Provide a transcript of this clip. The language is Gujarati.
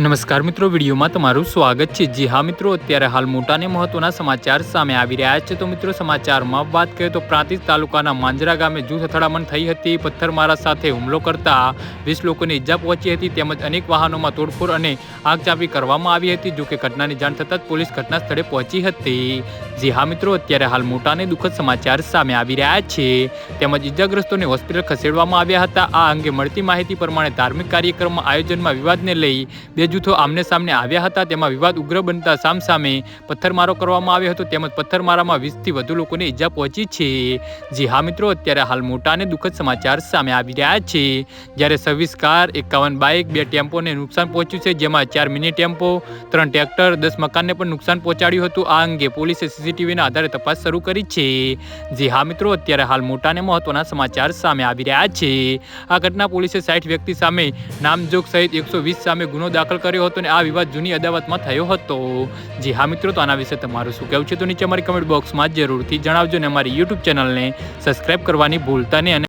નમસ્કાર મિત્રો, વિડીયોમાં તમારું સ્વાગત છે. જી હા મિત્રો, અત્યારે હાલ મોટા અને મહત્વના સમાચાર સામે આવી રહ્યા છે. તો મિત્રો, સમાચારમાં વાત કરીએ તો પ્રાંતિજ તાલુકાના માંજરા ગામે જૂથ અથડામણ થઈ હતી. પથ્થરમારા સાથે હુમલો કરતા વીસ લોકોને ઈજા પહોંચી હતી. તેમજ અનેક વાહનોમાં તોડફોડ અને આગચાપી કરવામાં આવી હતી. જો કે ઘટનાની જાણ થતાં જ પોલીસ ઘટના સ્થળે પહોંચી હતી. જી હા મિત્રો, અત્યારે હાલ મોટાને દુઃખદ સમાચાર સામે આવી રહ્યા છે. તેમજ ઈજાગ્રસ્તોને હોસ્પિટલ ખસેડવામાં આવ્યા હતા. આ અંગે મળતી માહિતી પ્રમાણે ધાર્મિક કાર્યક્રમમાં આયોજનમાં વિવાદને લઈ બે જૂથો આમને સામને આવ્યા હતા. તેમાં વિવાદ ઉગ્ર બનતા સામસામે પથ્થરમારો કરવામાં આવ્યો હતો. તેમજ પથ્થરમારામાં વીસથી વધુ લોકોને ઈજા પહોંચી છે. જી હા મિત્રો, અત્યારે હાલ મોટાને દુઃખદ સમાચાર સામે આવી રહ્યા છે. જ્યારે છવ્વીસ કાર એકાવન બાઇક, બે ટેમ્પોને નુકસાન પહોંચ્યું છે. જેમાં ચાર મિની ટેમ્પો, ત્રણ ટ્રેક્ટર, દસ મકાનને પણ નુકસાન પહોંચાડ્યું હતું. આ અંગે પોલીસે સીસીટીવીના આધારે તપાસ શરૂ કરી છે. જે હા મિત્રો, અત્યારે હાલ મોટા અને મહત્વના સમાચાર સામે આવી રહ્યા છે. આ ઘટના પોલીસે સાઠ વ્યક્તિ સામે, નામજોગ સહિત એકસો વીસ સામે ગુનો દાખલ કર્યો હતો અને આ વિવાદ જૂની અદાવતમાં થયો હતો. જી હા મિત્રો, તો આના વિશે તમારું શું કહેવું છે? તો નીચે અમારી કમેન્ટ બોક્સમાં જરૂરથી જણાવજો અને અમારી યુટ્યુબ ચેનલને સબસ્ક્રાઇબ કરવાની ભૂલતા નહીં અને